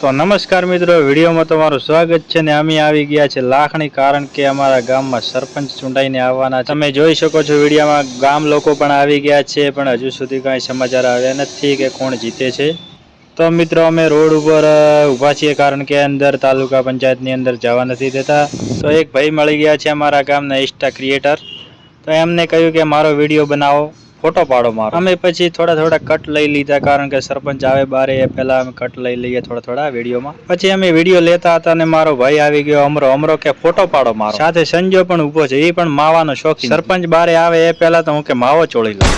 તો નમસ્કાર મિત્રો, વિડીયોમાં તમારું સ્વાગત છે ને અમે આવી ગયા છે લાખણી કારણ કે અમારા ગામમાં સરપંચ ચૂંટાઈને આવવાના તમે જોઈ શકો છો વિડીયોમાં ગામ લોકો પણ આવી ગયા છે, પણ હજુ સુધી કાંઈ સમાચાર આવ્યા નથી કે કોણ જીતે છે. તો મિત્રો, અમે રોડ ઉપર ઊભા છીએ કારણ કે અંદર તાલુકા પંચાયતની અંદર જવા નથી દેતા. તો એક ભાઈ મળી ગયા છે અમારા ગામના ઇન્સ્ટા ક્રિએટર તો એમને કહ્યું કે મારો વીડિયો બનાવો. ફોટો પાડો મારો. અમે પછી થોડા થોડા કટ લઈ લીધા કારણ કે સરપંચ આવે બારે એ પહેલા અમે કટ લઈ લઈએ થોડા થોડા વિડીયોમાં. પછી અમે વીડિયો લેતા હતા અને મારો ભાઈ આવી ગયો અમરો. અમરો કે ફોટો પાડો મારો. સાથે સંજો પણ ઊભો છે એ પણ માવાનો શોખ સરપંચ બારે આવે એ પહેલા તો હું કે માવો ચોળી લઉં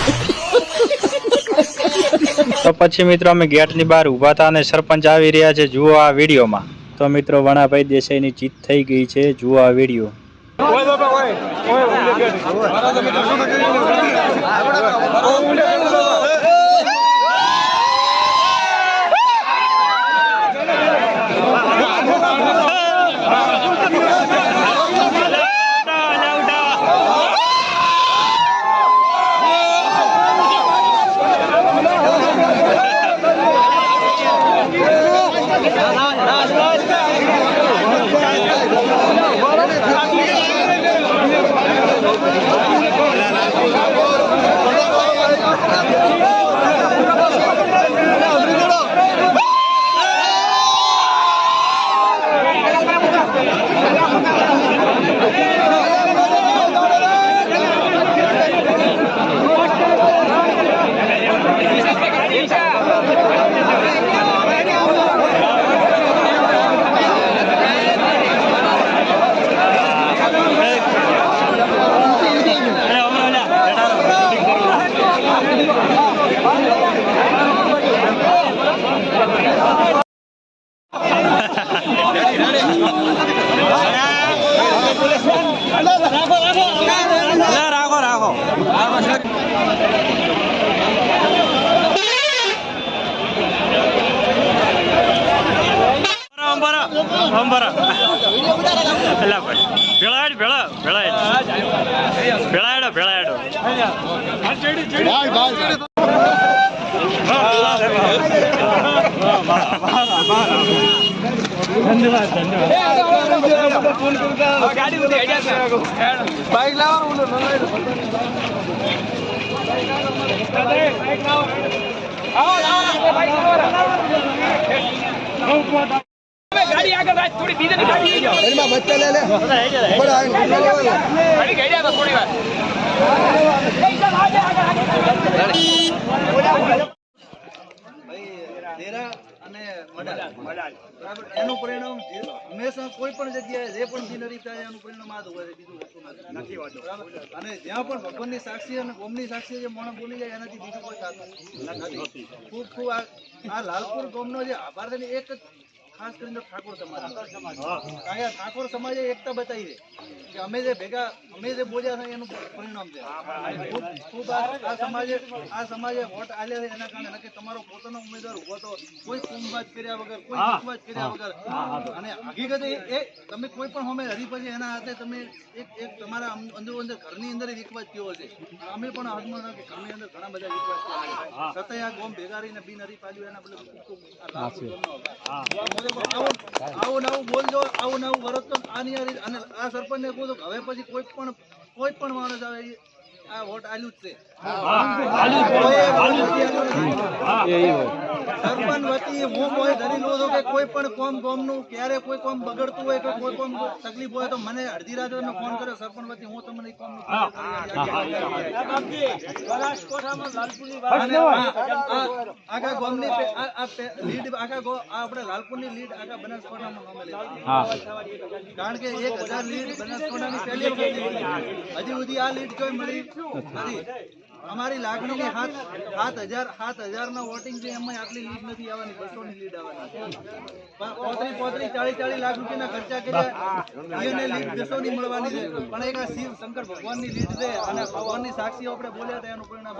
તો પછી મિત્રો અમે ગેટની બહાર ઊભા હતા અને સરપંચ આવી રહ્યા છે જુઓ આ વિડીયોમાં. તો મિત્રો વણાભાઈ દેસાઈની જીત થઈ ગઈ છે જુઓ આ વીડિયો. ওই ભેળાડ ભેળા ભેળાડ ભેળાડો ભેળાડો ગાડી આગળ રાખ धन्यवाद धन्यवाद बाइक लाओ गाड़ी आगे रात थोड़ी धीरे गाड़ी बच्चा ले ले बड़ा गाड़ी गाड़ी आगे थोड़ी बार तेरा અને મડાલ. બરાબર એનું પરિણામ હંમેશા કોઈ પણ જગ્યાએ જે પણ સિનરી થાય એનું પરિણામ આ જ હોય બીજું વસ્તુ નથી બરાબર? અને જ્યાં પણ ભગવાનની સાક્ષી અને કોમની સાક્ષી જે મોણ બોલી જાય એનાથી બીજું કોઈ થતું નથી ખૂબ ખૂબ આ આ લાલપુર ગામનો જે આભાર છે ને એક ખાસ કરીને ઠાકોર સમાજ કારણ કે ઠાકોર સમાજે એકતા બતાવી છે કે અમે જે ભેગા અમે જે બોલ્યા છે એનું પરિણામ છે. ખૂબ આ સમાજે આ સમાજે વોટ આલ્યા છે એના કારણે. નક્કી તમારો પોતાનો ઉમેદવાર ઊભો તો કોઈ કુંભવાજ કર્યા વગર કોઈ કુંભવાજ કર્યા વગર. અને હકીકત એ તમે કોઈ પણ અમે હરી પછી એના હાથે તમે એક એક તમારા અંદર અંદર ઘરની અંદર વિકવાજ થયો છે અમે પણ હાથમાં ઘરની અંદર ઘણા બધા વિકવાજ થયા છતાંય આ ગોમ ભેગા રહીને બિન હરીફાલ્યું એના આવું આવું નવું બોલજો આવું નવું વર્તન આની અને આ સરપંચને કહું છું હવે પછી કોઈ પણ કોઈ પણ માણસ આવે આ વોટ આલ્યું જ છે. સરપંચ વતી હું. કોઈ ધરી લઉં છું કે કોઈ પણ કોમ કોમનું ક્યારે કોઈ કોમ બગડતું હોય કે કોઈ કોમ તકલીફ હોય તો મને અડધી રાતે તમે ફોન કર્યો સરપંચ વતી હું તમને આ- આખા ગામની લીડ આખા ગો- આપણે લાલપુરની લીડ આખા બનાસકોઠામાં કારણ કે એક હજાર લીડ બનાસકોઠાની પહેલી હજી સુધી આ લીડ કોઈ મળી અમારી લાગણીની હાથ સાત હજાર સાત હજારના વોટિંગ છે એમાં આટલી લીડ નથી આવવાની, બસોની લીડ આવવાની. પણ પોત્રી ચાલીસ ચાલીસ લાખ રૂપિયાના ખર્ચા કર્યા. એને લીડ બસોની મળવાની છે. પણ એક શિવ શંકર ભગવાનની લીડ છે અને ભગવાનની સાક્ષી આપણે બોલ્યા હતા એનું પરિણામ.